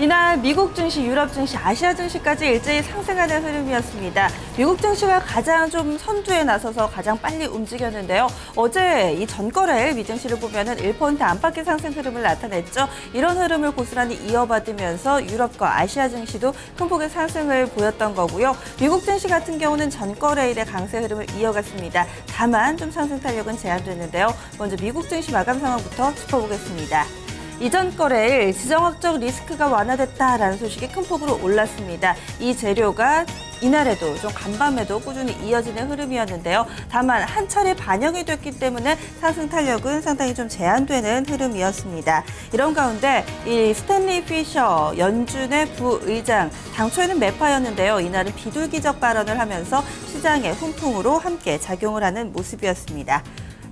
이날 미국 증시, 유럽 증시, 아시아 증시까지 일제히 상승하는 흐름이었습니다. 미국 증시가 가장 좀 선두에 나서서 가장 빨리 움직였는데요. 어제 이 전거래일 미증시를 보면은 1% 안팎의 상승 흐름을 나타냈죠. 이런 흐름을 고스란히 이어받으면서 유럽과 아시아 증시도 큰 폭의 상승을 보였던 거고요. 미국 증시 같은 경우는 전거래일의 강세 흐름을 이어갔습니다. 다만 좀 상승 탄력은 제한됐는데요. 먼저 미국 증시 마감 상황부터 짚어보겠습니다. 이전 거래일 지정학적 리스크가 완화됐다라는 소식이 큰 폭으로 올랐습니다. 이 재료가 이날에도 좀 간밤에도 꾸준히 이어지는 흐름이었는데요. 다만 한 차례 반영이 됐기 때문에 상승 탄력은 상당히 좀 제한되는 흐름이었습니다. 이런 가운데 이 스탠리 피셔 연준의 부의장 당초에는 매파였는데요. 이날은 비둘기적 발언을 하면서 시장의 훈풍으로 함께 작용을 하는 모습이었습니다.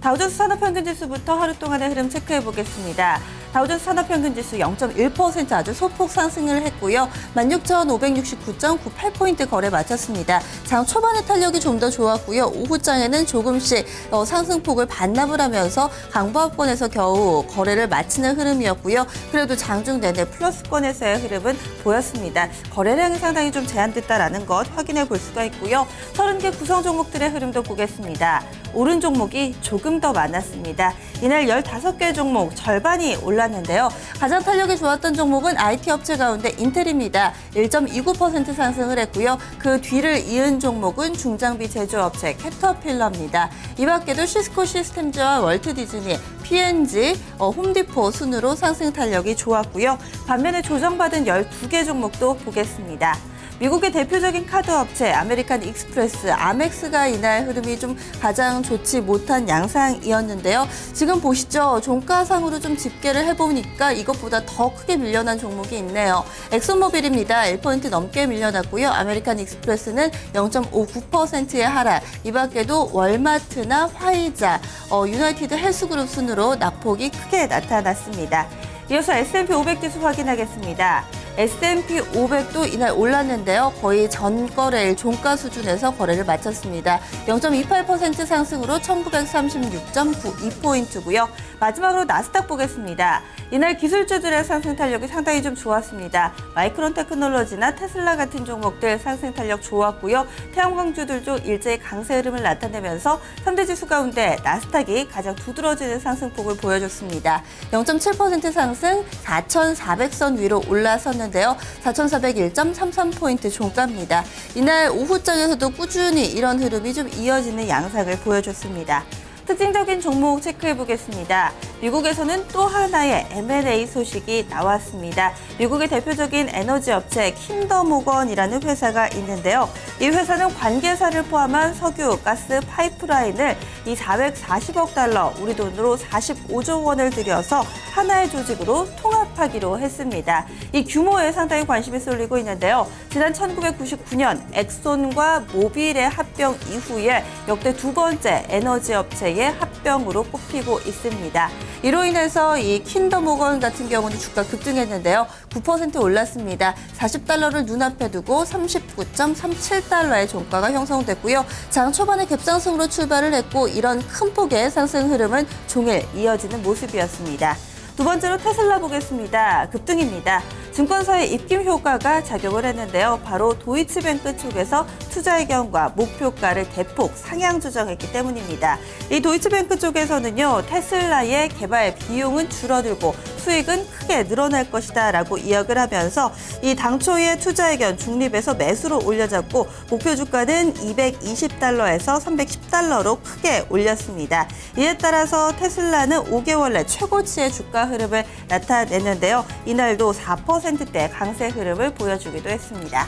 다우존스 산업평균지수부터 하루 동안의 흐름 체크해 보겠습니다. 다우존스 산업평균지수 0.1% 아주 소폭 상승을 했고요. 16,569.98포인트 거래 마쳤습니다. 장 초반의 탄력이 좀 더 좋았고요. 오후장에는 조금씩 어, 상승폭을 반납을 하면서 강보합권에서 겨우 거래를 마치는 흐름이었고요. 그래도 장중 내내 플러스권에서의 흐름은 보였습니다. 거래량이 상당히 좀 제한됐다라는 것 확인해 볼 수가 있고요. 30개 구성 종목들의 흐름도 보겠습니다. 오른 종목이 조금 더 많았습니다. 이날 15개 종목 절반이 올 랐는데요. 가장 탄력이 좋았던 종목은 IT 업체 가운데 인텔입니다. 1.29% 상승을 했고요. 그 뒤를 이은 종목은 중장비 제조업체 캐터필러입니다. 이 밖에도 시스코 시스템즈와 월트 디즈니, P&G, 어, 홈디포 순으로 상승 탄력이 좋았고요. 반면에 조정받은 12개 종목도 보겠습니다. 미국의 대표적인 카드 업체 아메리칸 익스프레스 아멕스가 이날 흐름이 좀 가장 좋지 못한 양상이었는데요. 지금 보시죠. 종가상으로 좀 집계를 해보니까 이것보다 더 크게 밀려난 종목이 있네요. 엑소모빌입니다. 1포인트 넘게 밀려났고요. 아메리칸 익스프레스는 0.59%의 하락. 이 밖에도 월마트나 화이자, 어, 유나이티드 헬스그룹 순으로 낙폭이 크게 나타났습니다. 이어서 S&P 500 지수 확인하겠습니다. S&P 500도 이날 올랐는데요. 거의 전 거래일 종가 수준에서 거래를 마쳤습니다. 0.28% 상승으로 1936.92포인트고요. 마지막으로 나스닥 보겠습니다. 이날 기술주들의 상승 탄력이 상당히 좀 좋았습니다. 마이크론 테크놀로지나 테슬라 같은 종목들 상승 탄력 좋았고요. 태양광주들도 일제히 강세 흐름을 나타내면서 3대 지수 가운데 나스닥이 가장 두드러지는 상승폭을 보여줬습니다. 0.7% 상승 4,400선 위로 올라섰는 데요. 4,401.33포인트 종가입니다. 이날 오후장에서도 꾸준히 이런 흐름이 좀 이어지는 양상을 보여줬습니다. 특징적인 종목 체크해 보겠습니다. 미국에서는 또 하나의 M&A 소식이 나왔습니다. 미국의 대표적인 에너지 업체 킨더모건이라는 회사가 있는데요. 이 회사는 관계사를 포함한 석유, 가스 파이프라인을 이 440억 달러, 우리 돈으로 45조 원을 들여서 하나의 조직으로 통합하기로 했습니다. 이 규모에 상당히 관심이 쏠리고 있는데요. 지난 1999년 엑손과 모빌의 합병 이후에 역대 두 번째 에너지 업체의 합병으로 꼽히고 있습니다. 이로 인해서 이 킨더 모건 같은 경우는 주가 급등했는데요. 9% 올랐습니다. 40달러를 눈앞에 두고 39.37달러의 종가가 형성됐고요. 장 초반에 갭상승으로 출발을 했고 이런 큰 폭의 상승 흐름은 종일 이어지는 모습이었습니다. 두 번째로 테슬라 보겠습니다. 급등입니다. 증권사의 입김 효과가 작용을 했는데요. 바로 도이치뱅크 쪽에서 투자 의견과 목표가를 대폭 상향 조정했기 때문입니다. 이 도이치뱅크 쪽에서는요, 테슬라의 개발 비용은 줄어들고 수익은 크게 늘어날 것이다 라고 이야기를 하면서 이 당초의 투자 의견 중립에서 매수로 올려잡고 목표 주가는 220달러에서 310달러로 크게 올렸습니다. 이에 따라서 테슬라는 5개월 내 최고치의 주가 흐름을 나타냈는데요. 이날도 4%대 강세 흐름을 보여주기도 했습니다.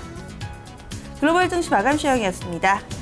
글로벌 증시 마감 시황이었습니다.